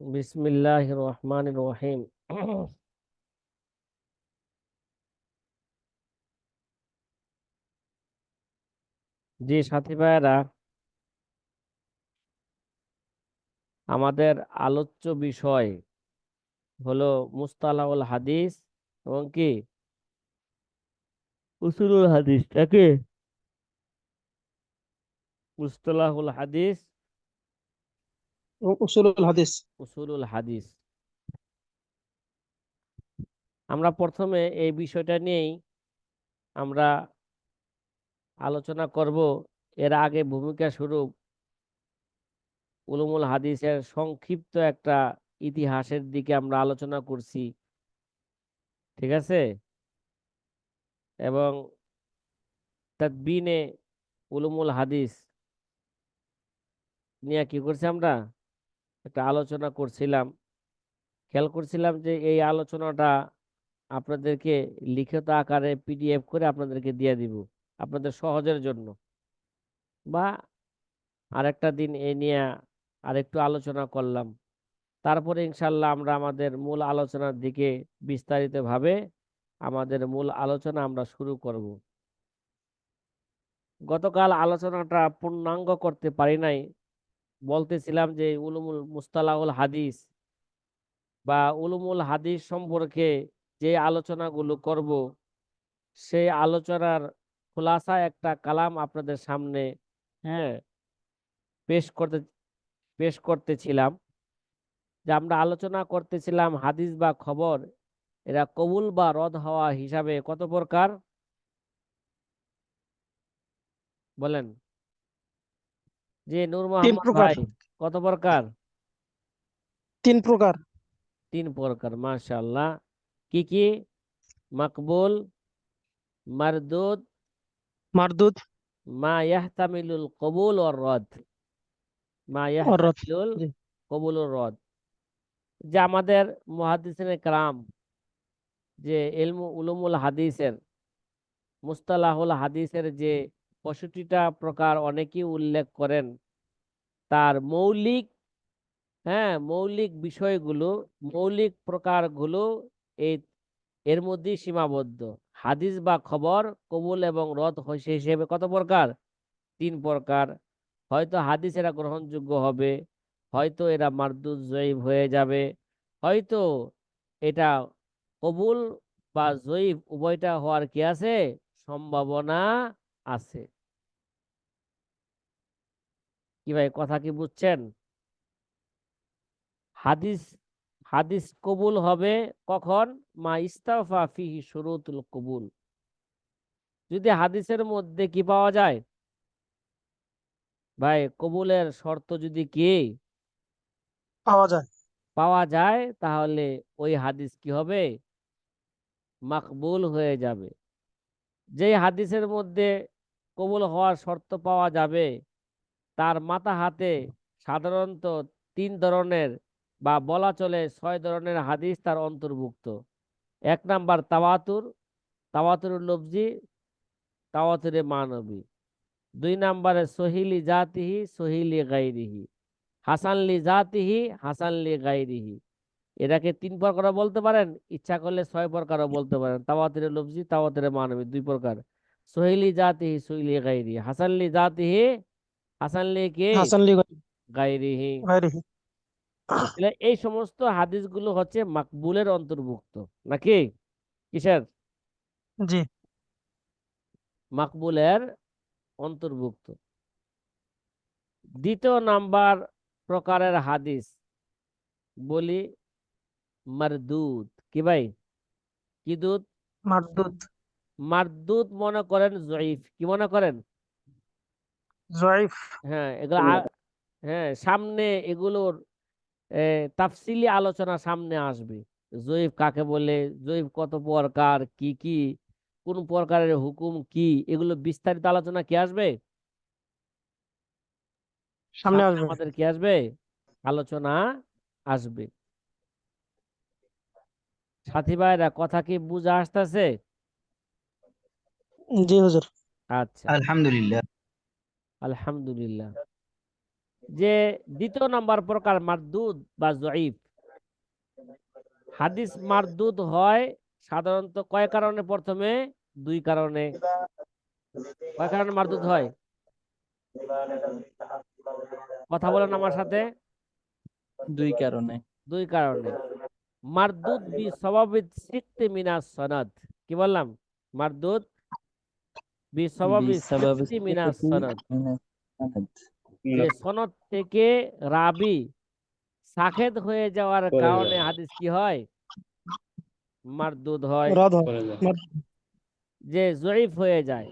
বিসমিল্লাহ রহমান রহিম জি সাথী ভাইয়েরা আমাদের আলোচ্য বিষয় হলো মুস্তালাউল হাদিস এবং কি? উসুলুল হাদিস নাকি মুস্তালাহুল হাদিস উসুলুল হাদিস। উসুলুল হাদিস। আমরা প্রথমে এই বিষয়টা নিয়েই আমরা আলোচনা করব, এর আগে ভূমিকা স্বরূপ উলুমুল হাদিসের সংক্ষিপ্ত একটা ইতিহাসের দিকে আমরা আলোচনা করছি, ঠিক আছে? এবং তাদবিনে উলুমুল হাদিস নিয়ে কি করছি আমরা? একটা আলোচনা করছিলাম। খেয়াল করছিলাম যে এই আলোচনাটা আপনাদেরকে লিখিত আকারে পিডিএফ করে আপনাদেরকে দিয়ে দিব, আপনাদের সহজের জন্য। বা আরেকটা দিন এ নিয়ে আরেকটু আলোচনা করলাম। তারপরে ইনশাল্লাহ আমরা আমাদের মূল আলোচনার দিকে বিস্তারিতভাবে আমাদের মূল আলোচনা আমরা শুরু করব। গতকাল আলোচনাটা পূর্ণাঙ্গ করতে পারি নাই বলতেছিলাম যে উলুমুল মুস্তালাহুল হাদিস বা উলুমুল হাদিস সম্পর্কে যে আলোচনাগুলো করব, সেই আলোচনার খোলাসা একটা কালাম আপনাদের সামনে হ্যাঁ পেশ করতে, পেশ করতেছিলাম। যে আমরা আলোচনা করতেছিলাম হাদিস বা খবর, এরা কবুল বা রদ হওয়া হিসাবে কত প্রকার? বলেন। যে নূর মোহাম্মদ প্রকার। ভাই কত প্রকার তিন প্রকার তিন প্রকার মাশাআল্লাহ কি কি মকবুল মারদুদ মারদুদ মা ইয়াহতামিলুল কবুল ওর রদ মা ওর রদ, ইয়াহতামিলুল জি। কবুল ওর রদ যে আমাদের মুহাদ্দিসিনে کرام যে ইলমু উলুমুল হাদিসের মুস্তালাহুল হাদিসের যে পঁয়ষট্টিটা প্রকার অনেকেই উল্লেখ করেন। তার মৌলিক হ্যাঁ মৌলিক বিষয়গুলো, মৌলিক প্রকারগুলো এই, এর মধ্যেই সীমাবদ্ধ। হাদিস বা খবর কবুল এবং রদ হয়েছে হিসেবে কত প্রকার? তিন প্রকার। হয়তো হাদিস এরা গ্রহণযোগ্য হবে, হয়তো এরা মারদুদ জয়ীব হয়ে যাবে, হয়তো এটা কবুল বা জয়ীব উভয়টা হওয়ার কি আছে? সম্ভাবনা আছে। কি ভাই কথা কি বুঝছেন? হাদিস হাদিস কবুল হবে কখন? মা ইস্তাফা ফিহি শুরুতুল কবুল। যদি হাদিসের মধ্যে কি পাওয়া যায়? ভাই কবুলের শর্ত যদি কি? পাওয়া যায়। পাওয়া যায় তাহলে ওই হাদিস কি হবে? মাকবুল হয়ে যাবে। যেই হাদিসের মধ্যে কবুল হওয়ার শর্ত পাওয়া যাবে। তার মাথা হাতে সাধারণত তিন ধরনের বা বলা চলে ছয় ধরনের হাদিস তার অন্তর্ভুক্ত। এক নাম্বার তাওয়াতুর তাওয়াতুর লফজি, তাওয়াতুরে মানবী। দুই নাম্বারে সহিলি জাতিহি সহিলি গাইরিহি হাসানলি জাতিহি হাসানলি গাইরিহি এটাকে তিন প্রকারও বলতে পারেন, ইচ্ছা করলে ছয় প্রকারও বলতে পারেন। তাওয়াতুরে লফজি, তাওয়াতুরে মানবী, দুই প্রকার। সহিলি জাতিহি সহিলি গাইরিহি হাসানলি জাতিহি হাসানলি কে হাসান লি গাইরিহি তাহলে এই সমস্ত হাদিসগুলো হচ্ছে মাকবুলের অন্তর্ভুক্ত নাকি? কিসের? জি। মাকবুলের অন্তর্ভুক্ত। দ্বিতীয় নাম্বার প্রকারের হাদিস বলি মারদুদ। কি ভাই? কি দুধ? মারদুদ। মারদুদ মনে করেন জয়ীফ কি মনে করেন? জয়ীফ। হ্যাঁ এগুলো হ্যাঁ। সামনে এগুলোর তাফসিলি আলোচনা সামনে আসবে। জয়ীফ কাকে বলে? জয়ীফ কত প্রকার কি কি? কোন প্রকারের হুকুম কি? এগুলো বিস্তারিত আলোচনা কি আসবে? সামনে সামনে আসবে। আমাদের কি আসবে? আলোচনা আসবে। সাথী ভাইরা কথা কি বুঝা আসতেছে? জি হুজুর। আচ্ছা। আলহামদুলিল্লাহ। আলহামদুলিল্লাহ। যে দ্বিতীয় নাম্বার প্রকার মারদুদ বা জয়ীফ। হাদিস মারদুদ হয় সাধারণত কয় কারণে? প্রথমে দুই কারণে। কয় কারণে মারদুদ হয়? কথা বলেন আমার সাথে। দুই কারণে। দুই কারণে। মারদুদ বি স্বভাবিত সিক্তি মিনাস সনদ। কি বললাম? মারদুদ বি স্বভাবিত বিসাবাবি সিক্তি মিনাস সিকতি সনদ মিনাস সনদ। যে সনদ থেকে রাবি সাখেদ হয়ে যাওয়ার কারণে হাদিস কি হয়? মারদুদ হয়। যে জয়ীফ হয়ে যায়।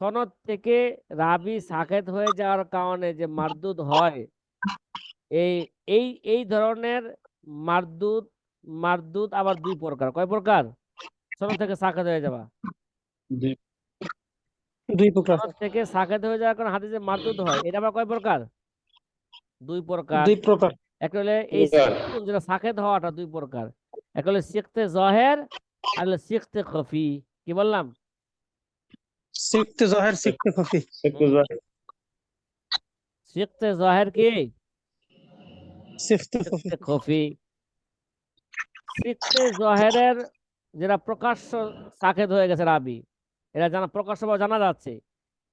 সনদ থেকে রাবি সাকেত হয়ে যাওয়ার কারণে যে মারদুদ হয় এই এই এই ধরনের মারদুদ মারদুদ আবার দুই প্রকার। কয় প্রকার? সনদ থেকে সাকেত হয়ে যাওয়া। দুই প্রকার থেকে সাকেত হয়ে যাওয়ার কারণে হাদিসে মারদুদ হয় এটা আবার কয় প্রকার? দুই প্রকার। দুই প্রকার। একটা হলে এই যেটা সাকেত হওয়াটা দুই প্রকার। একটা হলে শিখতে জহের আর হলো শিখতে খফি। কি বললাম? জাহের খফি। শিখতে জহের। কি? সিফতে খফি। সিখতে জহেরের যেটা প্রকাশ্য সাকেত হয়ে গেছে রাবি। এটা জানা প্রকাশ্যভাবে জানা যাচ্ছে।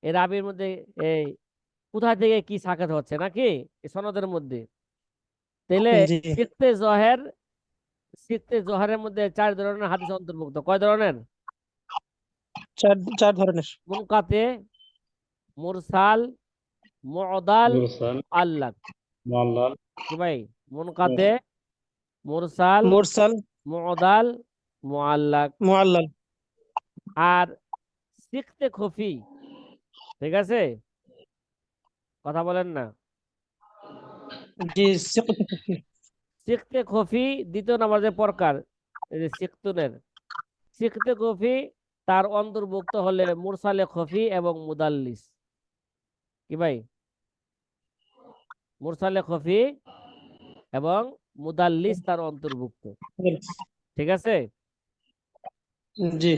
এই রাবির মধ্যে এই কোথা থেকে কি সাকেত হচ্ছে নাকি? সনদের মধ্যে। তাহলে জি। সিখতে জহের সিখতে জহেরের মধ্যে চার ধরনের হাদিস অন্তর্ভুক্ত। কয় ধরনের? চার চার ধরনের। মুনকাতে মুরসাল মুদাল আল্লাহ ভাই? মুনকাতে মুরসাল মুরসাল মুদাল মুআল্লাক মুআল্লাল। আর শিখতে খফি। ঠিক আছে? কথা বলেন না। জি সিকতে খফি। দ্বিতীয় নাম্বার যে প্রকার শিখতুনের। শিখতে খফি তার অন্তর্ভুক্ত হলে মুরসালে খফি এবং মুদাল্লিস। কি ভাই? মুরসালে খফি এবং মুদাল্লিস তার অন্তর্ভুক্ত। ঠিক আছে? জি।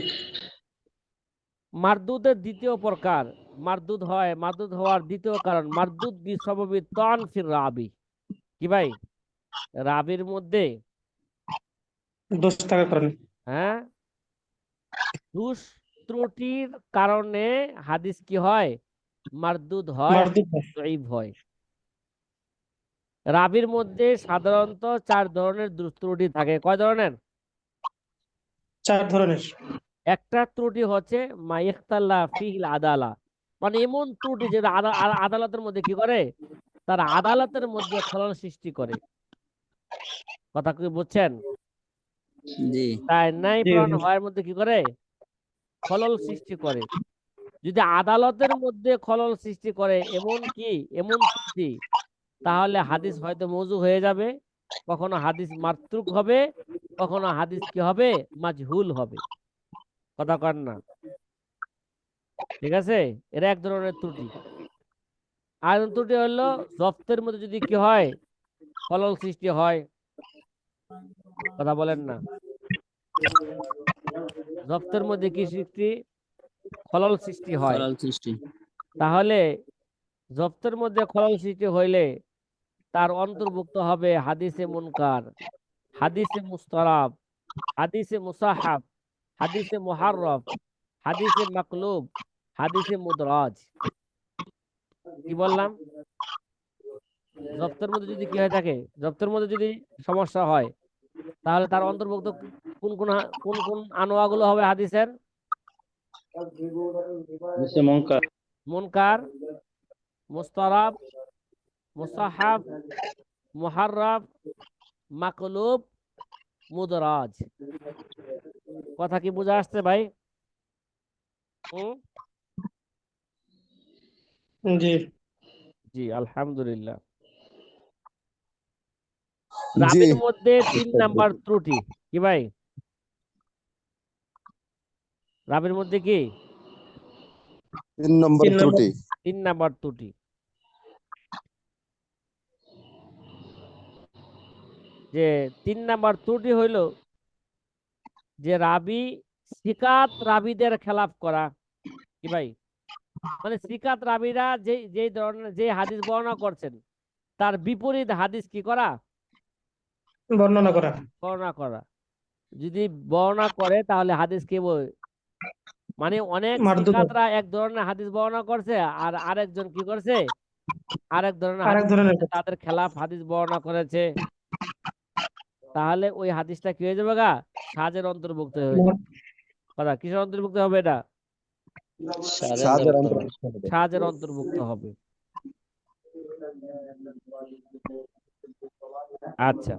মারদুদের দ্বিতীয় প্রকার। মারদুদ হয় মারদুদ হওয়ার দ্বিতীয় কারণ মারদুদ বি সববি তন ফির রাবি। কি ভাই? রাবির মধ্যে দোষ থাকার কারণে হ্যাঁ? দুষ ত্রুটির কারণে হাদিস কি হয়? মারদুদ হয় মারদুদ হয়। রাবির মধ্যে সাধারণত চার ধরনের ত্রুটি থাকে। কয় ধরনের? চার ধরনের। একটা ত্রুটি হচ্ছে মাইখতাল্লা ফিল আদালা। মানে এমন ত্রুটি যেটা আদা- আদা- আদালতের মধ্যে কি করে? তার আদালতের মধ্যে খলন সৃষ্টি করে। কথা কি বুঝছেন? তাই নাই প্রমাণ হওয়ার মধ্যে কি করে? খলল সৃষ্টি করে। যদি আদালতের মধ্যে খলল সৃষ্টি করে এমন কি? এমন ত্রুটি? তাহলে হাদিস হয়তো মৌজু হয়ে যাবে। কখনো হাদিস মাতৃক হবে কখনো হাদিস কি হবে? মাজহুল হবে। কথা কর না। ঠিক আছে? এরা এক ধরনের ত্রুটি। আর ত্রুটি হলো জপ্তের মধ্যে যদি কি হয় খলল সৃষ্টি হয় কথা বলেন না। জপ্তের মধ্যে কি সৃষ্টি? খলল সৃষ্টি হয়। সৃষ্টি। তাহলে জপ্তের মধ্যে খলল সৃষ্টি হইলে তার অন্তর্ভুক্ত হবে হাদিসে মুনকার হাদিসে মুস্তারাব হাদিসে মুসাহাব। হাদিসে মুহাররফ হাদিসে মাকলুব হাদিসে মুদরাজ কি বললাম? জপ্তের মধ্যে যদি কি হয়ে থাকে জপ্তের মধ্যে যদি সমস্যা হয় তাহলে তার অন্তর্ভুক্ত কোন কোন কোন কোন আনোয়াগুলো হবে হাদিসের? মুনকার মুস্তারাব মুসাহাব মুহাররাব মাকলুব মুদরাজ। কথা কি বোঝা আসছে ভাই? জি। জি আলহামদুলিল্লাহ। রাবির মধ্যে তিন নাম্বার ত্রুটি কি ভাই? রাবির মধ্যে কি? তিন নম্বর। ত্রুটি। তিন নাম্বার ত্রুটি। যে তিন নাম্বার ত্রুটি হইল যে রাবি সিকাত রাবিদের খেলাফ করা। কি ভাই? মানে সিকাত রাবিরা যে যে ধরনের যে হাদিস বর্ণনা করছেন তার বিপরীত হাদিস কি করা? বর্ণনা করা। বর্ণনা করা। যদি বর্ণনা করে তাহলে হাদিস কে বই মানে অনেক। শিক্ষার্থীরা এক ধরনের হাদিস বর্ণনা করছে আর আরেকজন কি করছে? আরেক ধরনের তাদের খেলাফ হাদিস বর্ণনা করেছে। তাহলে ওই হাদিসটা কি হয়ে যাবে গা? সাজের অন্তর্ভুক্ত হয়ে যাবে। কথা কিসের অন্তর্ভুক্ত হবে এটা। সাজের অন্তর্ভুক্ত হবে। আচ্ছা।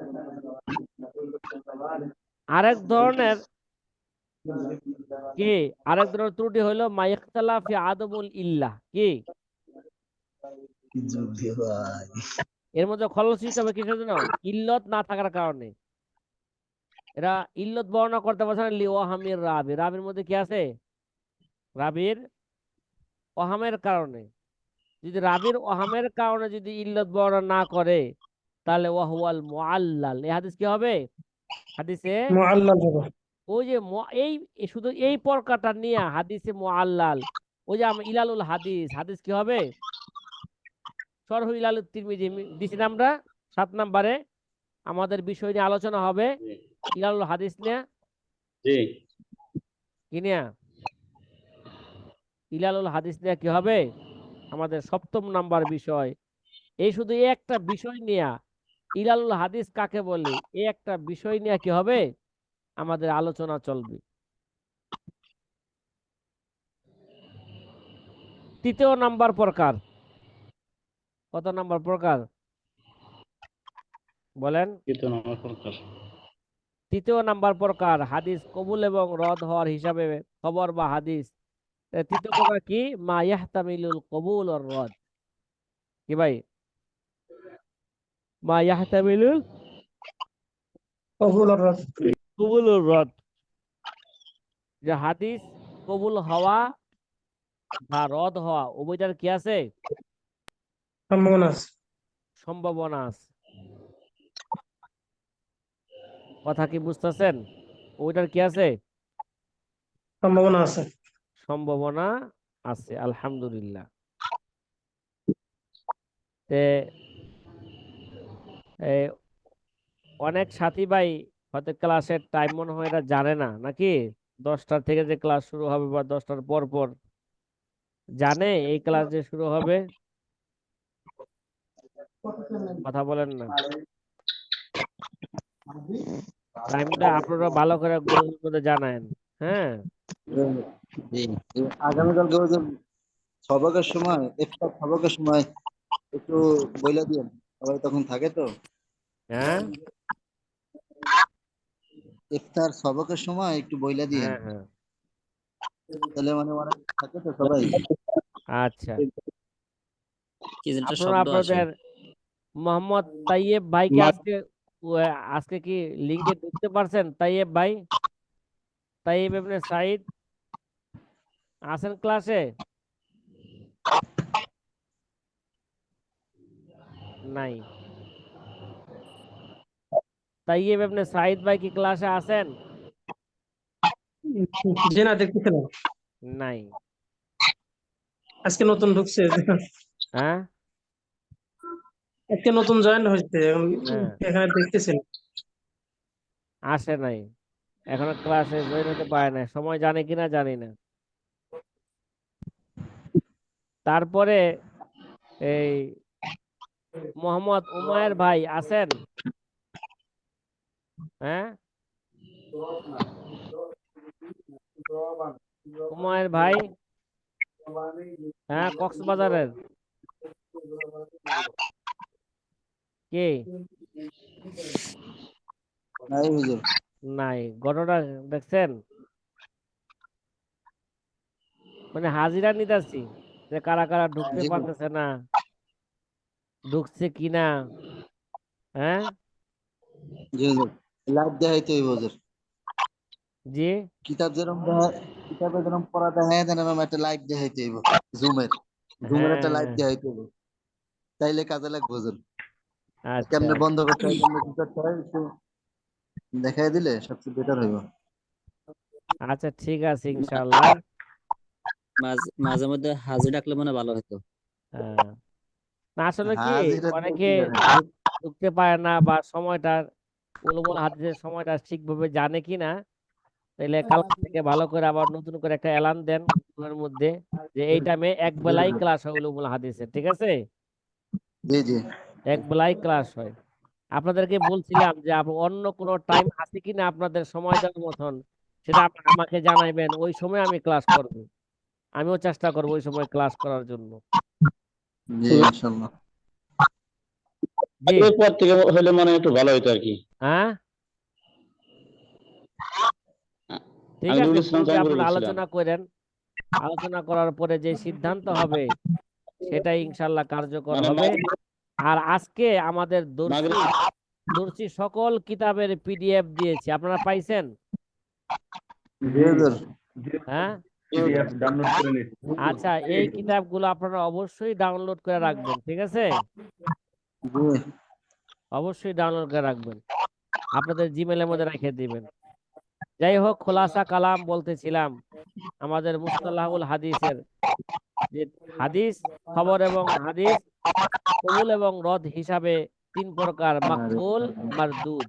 আরেক ধরনের কি? আরেক ধরনের ত্রুটি হইল মাইখতালা ফি আদমুল ইল্লাহ কি? এর মধ্যে খলল সৃষ্টি হবে কিসের জন্য? ইল্লত না থাকার কারণে। এরা ইল্লত বর্ণনা করতে পারছে না লি ওয়াহামির রাবি। রাবির মধ্যে কি আছে? রাবির ওহামের কারণে। যদি রাবির ওহামের কারণে যদি ইল্লত বর্ণনা না করে তাহলে ওয়াহুয়াল মুআল্লাল। এই হাদিস কি হবে? হাদিসে মুআল্লাল হবে। ওই যে এই শুধু এই প্রকারটা নিয়ে হাদিসে মুআল্লাল। ওই যে আমরা ইলালুল হাদিস। হাদিস কি হবে? সরহ ইলালুল তিরমিজি। দিছি আমরা? সাত নাম্বারে। আমাদের বিষয় নিয়ে আলোচনা হবে। ইলালুল হাদিস নিয়ে? জি। কি নিয়ে? ইলালুল হাদিস নিয়ে কি হবে? আমাদের সপ্তম নাম্বার বিষয়। এই শুধু একটা বিষয় নিয়ে ইলালুল হাদিস কাকে বলে? এই একটা বিষয় নিয়ে কি হবে? আমাদের আলোচনা চলবে। তৃতীয় নাম্বার প্রকার। কত নাম্বার প্রকার? বলেন। কিন্তু নামাজ প্রকার। তৃতীয় নাম্বার প্রকার হাদিস কবুল এবং রদ হওয়ার হিসাবে খবর বা হাদিস। তৃতীয় প্রকার কি? মা ইয়াহতামিলুল কবুল ওর রদ। কি ভাই? মা ইয়াহতামিলুল কবুল আর রদ। কবুল ওর রদ। যে হাদিস কবুল হওয়া বা রদ হওয়া উভয়টার কি আছে? সম্ভাবনা আছে। সম্ভাবনা আছে। কথা কি বুঝতেছেন? ওইটার কি আছে? সম্ভাবনা আছে। সম্ভাবনা আছে আলহামদুলিল্লাহ। তে অনেক সাথী ভাই হয়তো ক্লাসের টাইম মনে হয় এটা জানে না নাকি? দশটার থেকে যে ক্লাস শুরু হবে বা দশটার পর পর। জানে এই ক্লাস যে শুরু হবে? কথা বলেন না। টাইমটা আপনারা ভালো করে গ্রুপের মধ্যে জানায়েন হ্যাঁ? জি আগামীকালকে ওই যে সবকের সময় ইফতার সবকের সময় একটু বইলা দিয়েন সবাই তখন থাকে তো? হ্যাঁ? ইফতার সবকের সময় একটু বইলা দিয়েন। হ্যাঁ হ্যাঁ। তাহলে মানে অনেক থাকে তো সবাই? আচ্ছা। কি যেন একটা শব্দ আপনাদের মোহাম্মদ তাইয়েব ভাইকে আজকে আজকে কি লিঙ্কে ঢুকতে পারছেন তাইয়েব ভাই তাইয়েব ইবনে সাইদ আছেন ক্লাসে নাই তাইয়েব ইবনে সাইদ ভাই কি ক্লাসে আছেন জি না দেখতেছিলাম নাই আজকে নতুন ঢুকছে হ্যাঁ আজকে নতুন জয়েন হয়েছে হ্যাঁ। এখানে দেখতেছিলাম আসে নাই। এখনও ক্লাসে জয়েন হতে পারে না সময় জানে কিনা জানি না। তারপরে এই মোহাম্মদ উমায়ের ভাই আছেন? হ্যাঁ? উমায়ের ভাই? হ্যাঁ কক্সবাজারের। কে? নাই ঘটনা দেখছেন? মানে হাজিরা নিতেছি যে কারা কারা ঢুকতে। পারতেছে না। ঢুকছে কিনা? হ্যাঁ? জি হুজুর লাইভ দেখাইতে হইব হুজুর জি? কিতাব যেরকম কিতাবে যেরকম পড়া দেখায় দেন এরকম একটা লাইভ দেখাইতে হইব। জুমের। জুমের একটা লাইভ হ্যাঁ। দেখাইতে হইব। তাইলে কাজে লাগবে হুজুর কেমনে বন্ধ করতে হয় কেমনে কি করতে হয় একটু দেখাই দিলে সবচেয়ে বেটার হইব। আচ্ছা ঠিক আছে ইনশাআল্লাহ। মাঝে মাঝে মধ্যে হাজির ডাকলে মনে ভালো হতো হ্যাঁ। না আসলে কি অনেকে ঢুকতে পারে না বা সময়টার উলুমুল হাদিসের সময়টা ঠিকভাবে জানে কি না তাহলে কালকে থেকে ভালো করে আবার নতুন করে একটা এলান দেন গ্রুপের মধ্যে যে এই টাইমে এক বেলাই ক্লাস হয় উলুমুল হাদিসের ঠিক আছে? জি জি। এক বেলাই ক্লাস হয়। আপনাদেরকে বলছিলাম যে অন্য কোনো টাইম আছে কিনা আপনাদের সময় দেওয়ার মতন সেটা আপ- আমাকে জানাইবেন। ওই সময় আমি ক্লাস করব। আমিও চেষ্টা করব ওই সময় ক্লাস করার জন্য। জি ইনশাল্লাহ জি। পর থেকে হলে মানে একটু ভালো হতো আর কি। হ্যাঁ? ঠিক আছে আপনারা আলোচনা করেন আলোচনা করার পরে যে সিদ্ধান্ত হবে সেটাই ইনশাল্লাহ কার্যকর মানে হবে। আর আজকে আমাদের দর্শি সকল কিতাবের পিডিএফ দিয়েছি। আপনারা পাইছেন? হ্যাঁ? আচ্ছা এই কিতাবগুলো আপনারা অবশ্যই ডাউনলোড করে রাখবেন ঠিক আছে? অবশ্যই ডাউনলোড করে রাখবেন। আপনাদের জিমেলের মধ্যে রেখে দিবেন। যাই হোক খোলাসা কালাম বলতেছিলাম। আমাদের মুস্তালাহুল হাদিসের যে হাদিস খবর এবং হাদিস কবুল এবং রদ হিসাবে তিন প্রকার মাকবুল মারদুদ।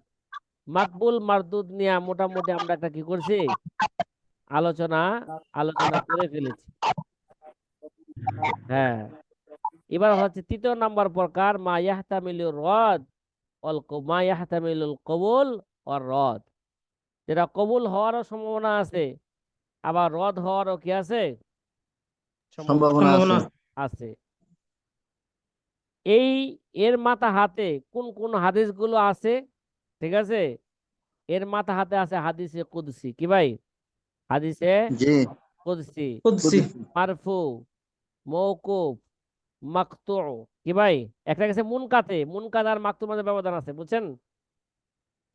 মাকবুল মারদুদ নিয়ে মোটামুটি আমরা একটা কি করছি? আলোচনা আলোচনা করে ফেলেছি। হ্যাঁ। এবার হচ্ছে তৃতীয় নাম্বার প্রকার মা ইয়াহতামিলুর রদ অল মা ইয়াহতামিলুল কবুল অর রদ। যেটা কবুল হওয়ারও সম্ভাবনা আছে আবার রদ হওয়ারও কি আছে? সম্ভাবনা আছে। এই এর মাথা হাতে কোন কোন হাদিসগুলো আছে? ঠিক আছে? এর মাথা হাতে আছে হাদিসে কুদসি। কি ভাই? হাদিসে জি। কুদসি। কুদসি। মারফু মৌকুফ মাকতু। কি ভাই? একটা গেছে মুনকাতে। মুনকাত আর মাকতুর মাঝে ব্যবধান আছে বুঝছেন?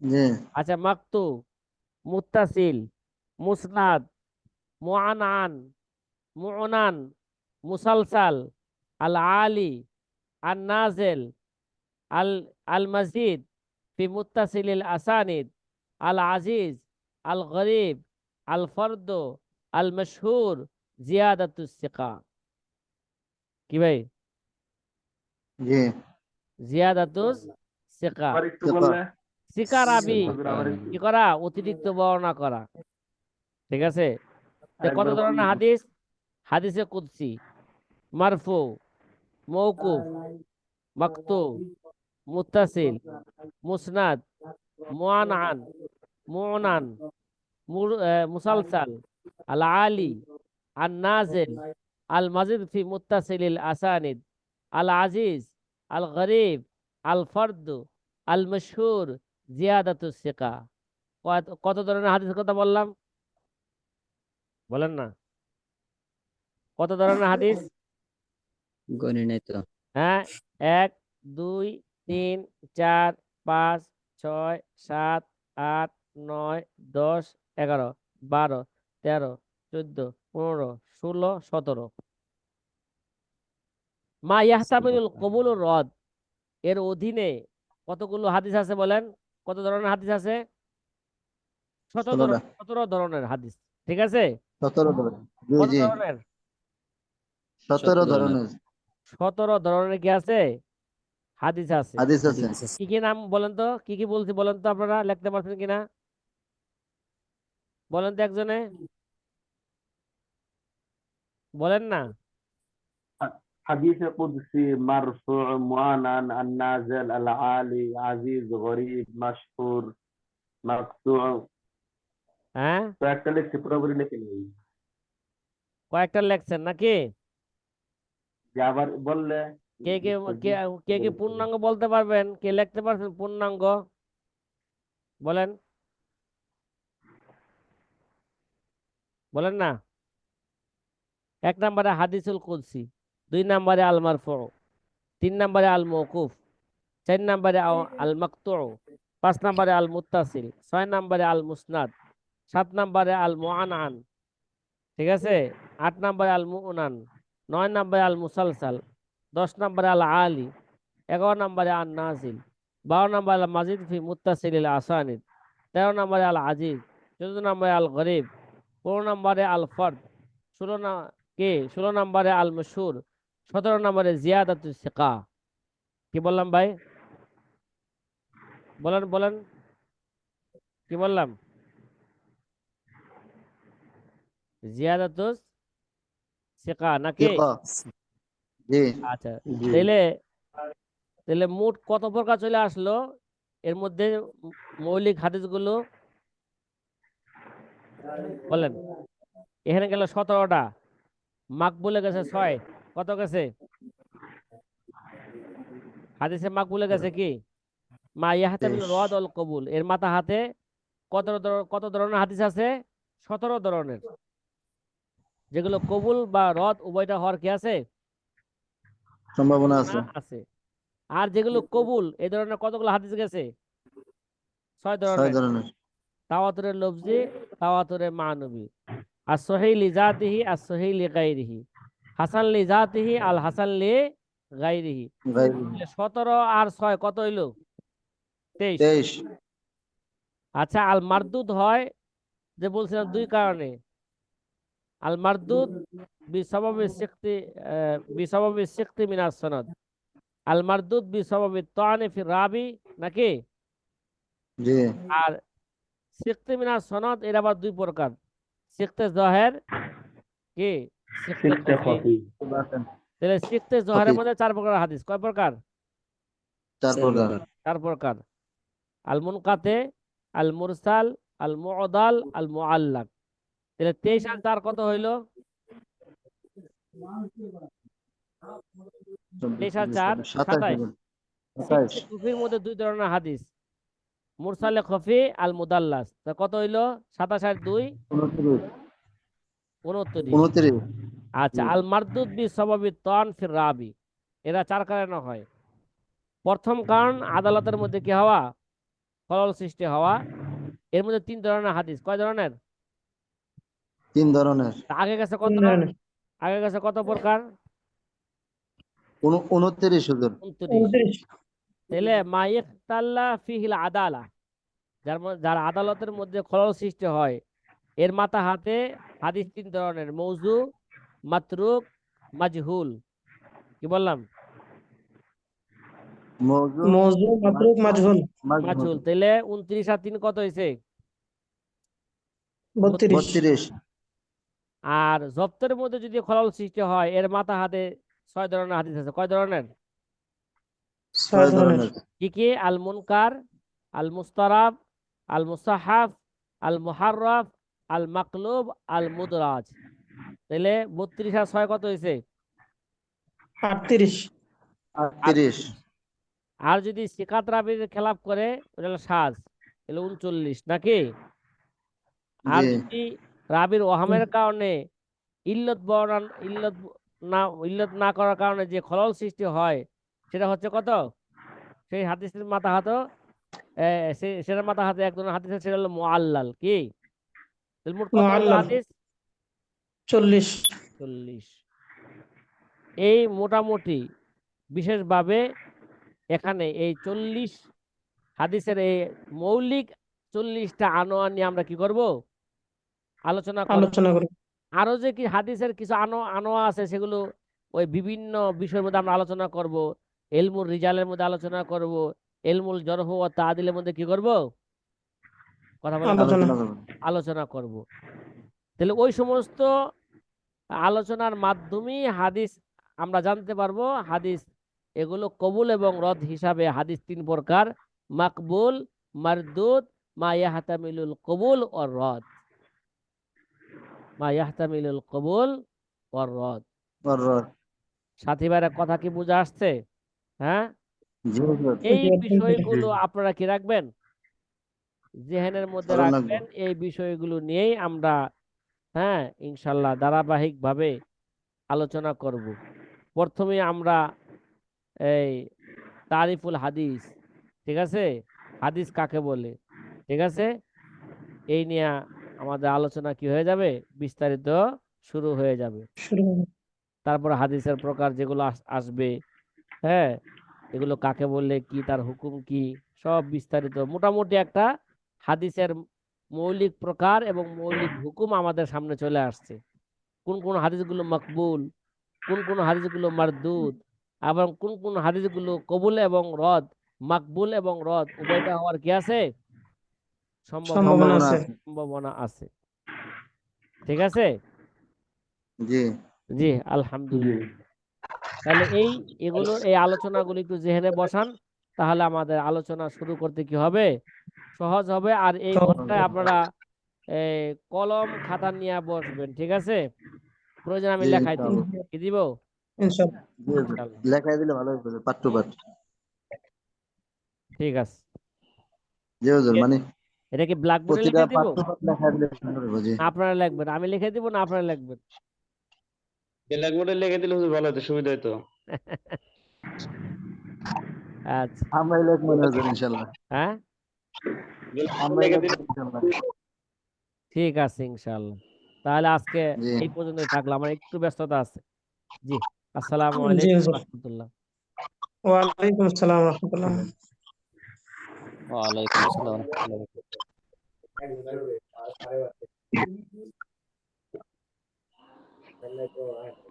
জি। আচ্ছা মাকতু মুত্তাসিল মুসনাদ মুআনান মুআনান মুসালসাল আল আলি আল নাজেল আল আল মজিদ ফি মুত্তাসিলিল আসানিদ আল আজিজ আল গরিব আল ফর্দ আল মশহুর জিয়াদাতুস সিকা। কি ভাই জি জিয়াদাতুস সিকা রাবি কি করা? অতিরিক্ত বর্ণনা করা। ঠিক আছে? কত ধরনের হাদিস? হাদিসে কুদসি মারফু মৌকুফ মাকতু মুত্তাসিল মুসনাদ মুআনান আহ, মুসালসাল আল আলি আল নাজিল আল মাজিদ ফি মুত্তাসিলিল আসানিদ আল আজিজ আল গরিব আল ফর্দ আল মশহুর জিয়াদাতুস সিকা। কত ধরনের হাদিসের কথা বললাম? বলেন না। কত ধরনের হাদিস? গণি নাই তো। হ্যাঁ এক দুই তিন চার পাঁচ ছয় সাত আট নয় দশ এগারো বারো তেরো চোদ্দ পনেরো ষোলো সতেরো। মা ইয়াহতামিলুল কবুল রদ। এর অধীনে কতগুলো হাদিস আছে বলেন? কত ধরনের হাদিস আছে? সতেরো ধরনের হাদিস ঠিক আছে? সতেরো ধরনের? সতেরো সতেরো ধরনের সতেরো ধরনের কি আছে হাদিস আছে হাদিস আছে কি কি নাম বলেন তো কি কি বলছি বলেন তো আপনারা লিখতে পারছেন কিনা বলেন তো একজনে বলেন না حديث قدسي مرفوع معانن النازل العالي عزيز غريب مشهور مقطوع হ্যাঁ তো একটা লিখছি পুরোপুরি লিখে নেই কয়েকটা লেখছেন নাকি যে আবার বললে কে কে কে কে পূর্ণাঙ্গ বলতে পারবেন? কে লিখতে পারছেন? পূর্ণাঙ্গ। বলেন। বলেন না। এক নম্বরে হাদিসুল কুদসি দুই নম্বরে আল মারফু তিন নম্বরে আল মৌকুফ চার নম্বরে আল- মাকতু পাঁচ নম্বরে আল মুত্তাসিল ছয় নম্বরে আল মুসনাদ সাত নম্বরে আল মুআনান ঠিক আছে? আট নম্বরে আল মুনান নয় নম্বরে আল মুসালসাল দশ নম্বরে আল আলী এগারো নম্বরে আল নাজিল বারো নম্বরে আল মাজিদ ফি মুত্তাসিল আসানিদ, তেরো নম্বরে আল আজিজ চোদ্দ নম্বরে আল গরিব পনেরো নম্বরে আল ফর্দ ষোলো কে? ষোলো নম্বরে আল মশুর সতেরো নম্বরে জিয়াদাতু সিকা। কি বললাম ভাই? বলেন বলেন। কি বললাম? জিয়াদাতুস সিকা নাকি? আচ্ছা তাহলে তাহলে মোট কত প্রকার চলে আসলো? এর মধ্যে মৌলিক হাদিসগুলো বলেন। এখানে গেল সতেরোটা। মাকবুলে গেছে ছয়। কত গেছে? হাদিসে মাকবুলে গেছে কি? মা তেইশ। রদ অল কবুল। এর মাথা হাতে কত কত ধরনের হাদিস আছে? সতেরো ধরনের। যেগুলো কবুল বা রদ উভয়টা হওয়ার কি আছে? সম্ভাবনা আছে। আছে। আর যেগুলো কবুল এই ধরনের কতগুলো হাদিস গেছে? ছয় ধরনের। ধরনের। তাওয়াতুরের লফজি তাওয়াতুরে মানবী। আর আর গাইরিহি হাসান লি জাতিহি আল হাসান লি গাইরিহি। সতেরো আর ছয় কত হইল? তেইশ। তেইশ। আচ্ছা আল মারদুদ হয় যে বলছিলাম দুই কারণে। আল মারদুদ বিসবাবি সিকতি বিসবাবি সিকতি মিনাস সনদ। আল মারদুদ বিসবাবি তানি ফি রাবি নাকি? জি। আর সিকতে মিনাস সনদ এর আবার দুই প্রকার। সিকতে জহের কি? সিকতে খফি। তাহলে সিকতে জহেরের। মধ্যে চার প্রকার হাদিস। কয় প্রকার? চার প্রকার চার প্রকার। আল মুনকাতে আল মুরসাল আল মুআদাল আল মুআল্লাক তাহলে তেইশ আর চার কত হইল? তেইশ আর চার সাতাইশ। সাতাইশ। কুফির মধ্যে দুই ধরনের হাদিস। মুরসালে খফি আল মুদাল্লাস। তা কত হইল? সাতাশ আর দুই? উনত্রিশ। আচ্ছা আল মারদুদ বি সবাবি তন ফির রাবি। এরা চার কারণে হয়। প্রথম কারণ আদালতের মধ্যে কি হওয়া? খলল সৃষ্টি হওয়া। এর মধ্যে তিন ধরনের হাদিস। কয় ধরনের? তিন ধরনের। আগে গেছে কত আগে গেছে কত প্রকার? উনত্রিশ হুজুর। উনত্রিশ। তাহলে মাইক তাল্লা ফিহিল আদালা। যার যার আদালতের মধ্যে খলল সৃষ্টি হয় এর মাথা হাতে হাদিস তিন ধরনের মৌজু মাতরুক মাজহুল। কি বললাম? মৌজু মৌজু মাতরুক মাজহুল। মাজহুল। মাজহুল। তাহলে উনত্রিশ আর তিন কত হয়েছে বত্রিশ। আর জপ্তের মধ্যে যদি খলল সৃষ্টি হয় এর মাথা হাতে ছয় ধরনের হাদিস আছে। কয় ধরনের? ছয় কি কি আল মুনকার আল মুস্তারাব আল মুসাহাফ আল মুহাররাফ আল মাকলুব আল মুদরাজ তাহলে বত্রিশ আর ছয় কত হয়েছে আটত্রিশ। আটত্রিশ। আর যদি সিকাত রাবির খেলাপ করে ওটা হলো সাজ এলো উনচল্লিশ নাকি? আর যদি রাবির ওহামের কারণে ইল্লত বর্ণন ইল্লত না ইল্লত না করার কারণে যে খলল সৃষ্টি হয় সেটা হচ্ছে কত? সেই হাদিসের মাথা হাত সেটার মাথা হাতে একজন ধরনের হাদিস সেটা হলো মুআল্লাল কি। হাদিস? চল্লিশ। চল্লিশ। এই মোটামুটি বিশেষভাবে এখানে এই চল্লিশ হাদিসের এই মৌলিক চল্লিশটা আনোয়া নিয়ে আমরা কি করব? আলোচনা আলোচনা করি। আরও যে কি হাদিসের কিছু আনো আনোয়া আছে সেগুলো ওই বিভিন্ন বিষয়ের মধ্যে আমরা আলোচনা করব। এলমুল রিজালের মধ্যে আলোচনা করব। এলমুল জরহ ও তাদিলের মধ্যে কি করব? কথা আলোচনা করব। তাহলে ওই সমস্ত আলোচনার মাধ্যমেই হাদিস আমরা জানতে পারব। হাদিস এগুলো কবুল এবং রদ হিসাবে হাদিস তিন প্রকার। মাকবুল মারদুদ মা ইয়াহতামিলুল কবুল ও রদ। মা ইয়াহতামিলুল কবুল ও রদ। আর সাথী ভাইরা কথা কি বুঝে আসছে? হ্যাঁ? এই। বিষয়গুলো আপনারা কি রাখবেন? জেহেনের মধ্যে রাখবেন। এই বিষয়গুলো নিয়েই আমরা হ্যাঁ ইনশাল্লাহ ধারাবাহিক ভাবে আলোচনা করব। প্রথমে আমরা এই তারিফুল হাদিস ঠিক আছে? হাদিস কাকে বলে? ঠিক আছে? এই নিয়ে আমাদের আলোচনা কি হয়ে যাবে? বিস্তারিত শুরু হয়ে যাবে। তারপর হাদিসের প্রকার যেগুলো আসবে হ্যাঁ? এগুলো কাকে বললে কি তার হুকুম কি? সব বিস্তারিত। মোটামুটি একটা হাদিসের মৌলিক প্রকার এবং মৌলিক হুকুম আমাদের সামনে চলে আসছে। কোন কোন হাদিসগুলো মকবুল কোন কোন হাদিসগুলো মারদুদ এবং কোন কোন হাদিসগুলো কবুল এবং রদ মাকবুল এবং রদ উভয়টা হওয়ার কি আছে? সম্ভাবনা আছে। আছে। সম্ভাবনা আছে। ঠিক আছে? জি। জি আলহামদুলিল্লাহ। তাহলে এই এগুলো এই আলোচনাগুলো একটু জেহেনে বসান। তাহলে আমাদের আলোচনা শুরু করতে কি হবে? সহজ হবে। আর এই ঘন্টায় আপনারা কলম খাতা নিয়ে বসবেন ঠিক আছে? প্রয়োজন আমি লেখাই দিব। কি দিব। লেখায় দিলে ভালো হবে পাঠ টু পাঠ ঠিক আছে। জি হুজুর মানে এটা কি ব্ল্যাকবোর্ডে লিখে দিব? হবে আপনারা লিখবেন আমি লিখে দিব না আপনারা লিখবেন? ব্ল্যাকবোর্ডে লিখে দিলে হুজুর ভালো হতো সুবিধা হতো আচ্ছা। আমরাই লিখব ইনশাআল্লাহ। হ্যাঁ? ঠিক আছে ইনশাআল্লাহ। তাহলে আজকে এই পর্যন্তই থাকলাম আমার একটু ব্যস্ততা আছে। জি আসসালামু আলাইকুম। রহমতুল্লাহ। ওয়ালাইকুম আসসালাম রহমতুল্লাহ। ওয়ালাইকুম আসসালাম ওয়া রাহমাতুল্লাহি